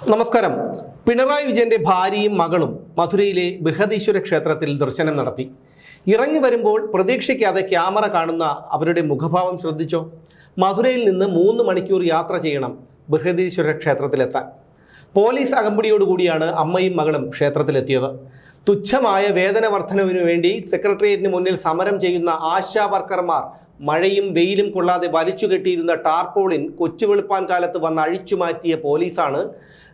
നമസ്കാരം. പിണറായി വിജയന്റെ ഭാര്യയും മകളും മധുരയിലെ ബൃഹദീശ്വര ക്ഷേത്രത്തിൽ ദർശനം നടത്തി. ഇറങ്ങി വരുമ്പോൾ പ്രതീക്ഷിക്കാതെ ക്യാമറ കാണുന്ന അവരുടെ മുഖഭാവം ശ്രദ്ധിച്ചോ? മധുരയിൽ നിന്ന് മൂന്ന് മണിക്കൂർ യാത്ര ചെയ്യണം ബൃഹദീശ്വര ക്ഷേത്രത്തിലെത്താൻ. പോലീസ് അകമ്പടിയോടുകൂടിയാണ് അമ്മയും മകളും ക്ഷേത്രത്തിലെത്തിയത്. തുച്ഛമായ വേതന വർധനവിനു വേണ്ടി സെക്രട്ടേറിയറ്റിന് മുന്നിൽ സമരം ചെയ്യുന്ന ആശാ വർക്കർമാർ മഴയും വെയിലും കൊള്ളാതെ വലിച്ചു കെട്ടിയിരുന്ന ടാർപോളിൻ കൊച്ചുവെളുപ്പാൻ കാലത്ത് വന്ന് അഴിച്ചു മാറ്റിയ പോലീസാണ്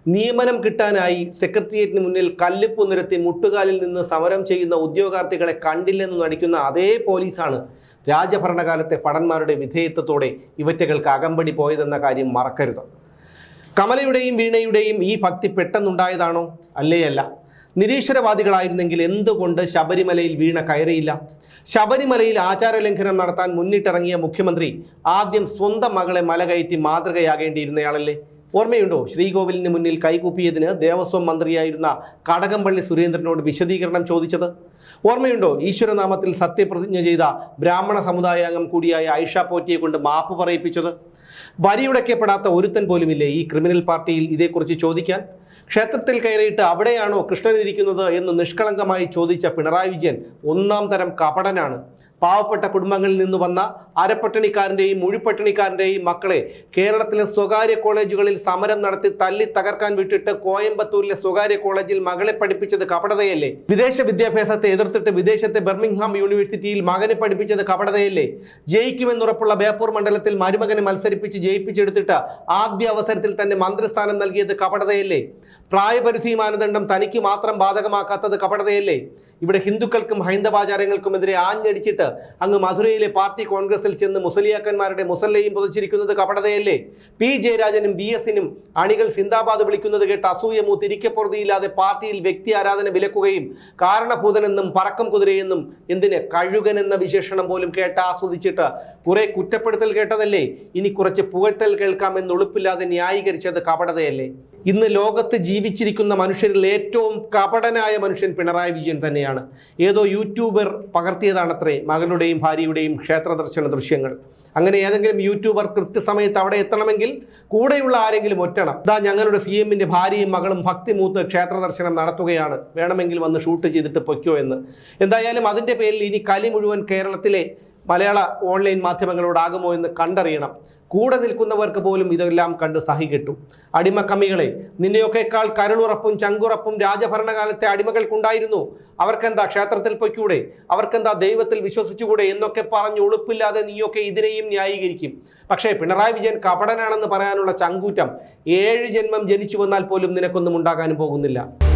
നിയമനം കിട്ടാനായി സെക്രട്ടേറിയറ്റിന് മുന്നിൽ കല്ലിപ്പു നിരത്തി മുട്ടുകാലിൽ നിന്ന് സമരം ചെയ്യുന്ന ഉദ്യോഗാർത്ഥികളെ കണ്ടില്ലെന്ന് നടിക്കുന്ന അതേ പോലീസാണ് രാജഭരണകാലത്തെ പടന്മാരുടെ വിധേയത്വത്തോടെ ഇവറ്റകൾക്ക് അകമ്പടി പോയതെന്ന കാര്യം മറക്കരുത്. കമലയുടെയും വീണയുടെയും ഈ ഭക്തി പെട്ടെന്നുണ്ടായതാണോ? അല്ലേയല്ല നിരീശ്വരവാദികളായിരുന്നെങ്കിൽ എന്തുകൊണ്ട് ശബരിമലയിൽ വീണ കയറിയില്ല? ശബരിമലയിൽ ആചാരലംഘനം നടത്താൻ മുന്നിട്ടിറങ്ങിയ മുഖ്യമന്ത്രി ആദ്യം സ്വന്തം മകളെ മല കയറ്റി മാതൃകയാകേണ്ടിയിരുന്നയാളല്ലേ? ഓർമ്മയുണ്ടോ? ശ്രീകോവിലിന് മുന്നിൽ കൈകൂപ്പിയതിന് ദേവസ്വം മന്ത്രിയായിരുന്ന കടകംപള്ളി സുരേന്ദ്രനോട് വിശദീകരണം ചോദിച്ചത്? ഓർമ്മയുണ്ടോ? ഈശ്വരനാമത്തിൽ സത്യപ്രതിജ്ഞ ചെയ്ത ബ്രാഹ്മണ സമുദായാംഗം കൂടിയായ ഐഷ പോറ്റിയെ കൊണ്ട് മാപ്പ് പറയിപ്പിച്ചത്? വരിയുടയ്ക്കപ്പെടാത്ത ഒരുത്തൻ പോലുമില്ലേ ഈ ക്രിമിനൽ പാർട്ടിയിൽ ഇതേക്കുറിച്ച് ചോദിക്കാൻ? ക്ഷേത്രത്തിൽ കയറിയിട്ട് അവിടെയാണോ കൃഷ്ണൻ ഇരിക്കുന്നത് എന്ന് നിഷ്കളങ്കമായി ചോദിച്ച പിണറായി വിജയൻ ഒന്നാം തരം കപടനാണ്. പാവപ്പെട്ട കുടുംബങ്ങളിൽ നിന്ന് വന്ന അരപ്പട്ടിണിക്കാരന്റെയും മുഴിപ്പട്ടിണിക്കാരന്റെയും മക്കളെ കേരളത്തിലെ സ്വകാര്യ കോളേജുകളിൽ സമരം നടത്തി തല്ലി തകർക്കാൻ വിട്ടിട്ട് കോയമ്പത്തൂരിലെ സ്വകാര്യ കോളേജിൽ മകളെ പഠിപ്പിച്ചത് കപടതയല്ലേ? വിദേശ വിദ്യാഭ്യാസത്തെ എതിർത്തിട്ട് വിദേശത്തെ ബെർമിംഗ്ഹാം യൂണിവേഴ്സിറ്റിയിൽ മകനെ പഠിപ്പിച്ചത് കപടതയല്ലേ? ജയിക്കുമെന്നുറപ്പുള്ള ബേപ്പൂർ മണ്ഡലത്തിൽ മരുമകനെ മത്സരിപ്പിച്ച് ജയിപ്പിച്ചെടുത്തിട്ട് ആദ്യ അവസരത്തിൽ തന്നെ മന്ത്രിസ്ഥാനം നൽകിയത് കപടതയല്ലേ? പ്രായപരിധി മാനദണ്ഡം തനിക്ക് മാത്രം ബാധകമാക്കാത്തത് കപടതയല്ലേ? ഇവിടെ ഹിന്ദുക്കൾക്കും ഹൈന്ദവാചാരങ്ങൾക്കും എതിരെ ആഞ്ഞടിച്ചിട്ട് അങ്ങ് മധുരയിലെ പാർട്ടി കോൺഗ്രസിൽ ചെന്ന് മുസലിയാക്കന്മാരുടെ മുസല്ലയും പുതച്ചിരിക്കുന്നത് കപടതയല്ലേ? പി. ജയരാജനും ബി. എസിനും അണികൾ സിന്ദാബാദ് വിളിക്കുന്നത് കേട്ട് അസൂയ തിരിക്കപ്പുറതിയില്ലാതെ പാർട്ടിയിൽ വ്യക്തി ആരാധന വിലക്കുകയും കാരണഭൂതനെന്നും പറക്കം കുതിരയെന്നും എന്തിന് കഴുകൻ എന്ന വിശേഷണം പോലും കേട്ട് ആസ്വദിച്ചിട്ട് കുറെ കുറ്റപ്പെടുത്തൽ കേട്ടതല്ലേ? ഇനി കുറച്ച് പുകഴ്ത്തൽ കേൾക്കാമെന്ന് ഉളുപ്പില്ലാതെ ന്യായീകരിച്ചത് കപടതയല്ലേ? ഇന്ന് ലോകത്ത് ജീവിച്ചിരിക്കുന്ന മനുഷ്യരിൽ ഏറ്റവും കപടനായ മനുഷ്യൻ പിണറായി വിജയൻ തന്നെയാണ്. ഏതോ യൂട്യൂബർ പകർത്തിയതാണത്രേ മകളുടെയും ഭാര്യയുടെയും ക്ഷേത്ര ദർശന ദൃശ്യങ്ങൾ. അങ്ങനെ ഏതെങ്കിലും യൂട്യൂബർ കൃത്യസമയത്ത് അവിടെ എത്തണമെങ്കിൽ കൂടെയുള്ള ആരെങ്കിലും ഒറ്റണം. ഇതാ ഞങ്ങളുടെ സി എമ്മിന്റെ ഭാര്യയും മകളും ഭക്തിമൂത്ത് ക്ഷേത്ര ദർശനം നടത്തുകയാണ്. വേണമെങ്കിൽ വന്ന് ഷൂട്ട് ചെയ്തിട്ട് പൊയ്ക്കോ എന്ന്. എന്തായാലും അതിന്റെ പേരിൽ ഇനി കലി മുഴുവൻ കേരളത്തിലെ മലയാള ഓൺലൈൻ മാധ്യമങ്ങളോടാകുമോ എന്ന് കണ്ടറിയണം. കൂടെ നിൽക്കുന്നവർക്ക് പോലും ഇതെല്ലാം കണ്ട് സഹികെട്ടു അടിമക്കമ്മികളെ നിന്നെയൊക്കെക്കാൾ കരളുറപ്പും ചങ്കുറപ്പും രാജഭരണകാലത്തെ അടിമകൾക്കുണ്ടായിരുന്നു. അവർക്കെന്താ ക്ഷേത്രത്തിൽ പൊയ്ക്കൂടെ? അവർക്കെന്താ ദൈവത്തിൽ വിശ്വസിച്ചുകൂടെ? എന്നൊക്കെ പറഞ്ഞ് ഉളുപ്പില്ലാതെ നീയൊക്കെ ഇതിനെയും ന്യായീകരിക്കും. പക്ഷേ പിണറായി വിജയൻ കപടനാണെന്ന് പറയാനുള്ള ചങ്കൂറ്റം ഏഴ് ജന്മം ജനിച്ചു വന്നാൽ പോലും നിനക്കൊന്നും ഉണ്ടാകാനും പോകുന്നില്ല.